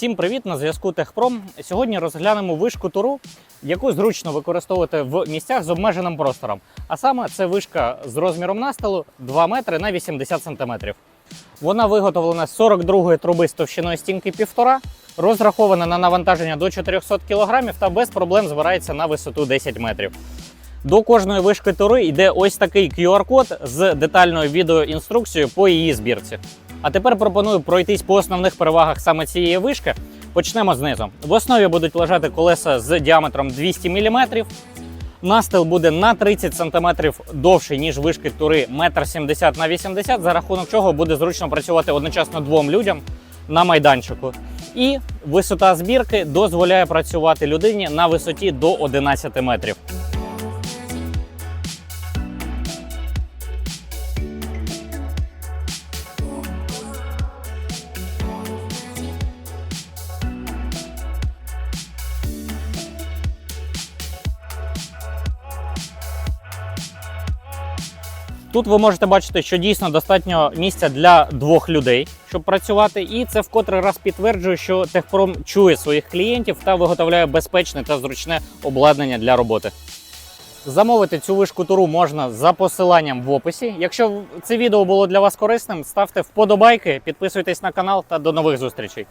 Всім привіт! На зв'язку Техпром. Сьогодні розглянемо вишку туру, яку зручно використовувати в місцях з обмеженим простором. А саме це вишка з розміром настилу 2 метри на 80 сантиметрів. Вона виготовлена з 42 труби з товщиною стінки 1,5, розрахована на навантаження до 400 кг та без проблем збирається на висоту 10 метрів. До кожної вишки тури йде ось такий QR-код з детальною відеоінструкцією по її збірці. А тепер пропоную пройтись по основних перевагах саме цієї вишки. Почнемо знизу. В основі будуть лежати колеса з діаметром 200 мм. Настил буде на 30 см довший, ніж вишки тури 1,70 на 80 за рахунок чого буде зручно працювати одночасно двом людям на майданчику. І висота збірки дозволяє працювати людині на висоті до 11 метрів. Тут ви можете бачити, що дійсно достатньо місця для двох людей, щоб працювати, і це вкотре раз підтверджує, що Техпром чує своїх клієнтів та виготовляє безпечне та зручне обладнання для роботи. Замовити цю вишку туру можна за посиланням в описі. Якщо це відео було для вас корисним, ставте вподобайки, підписуйтесь на канал та до нових зустрічей.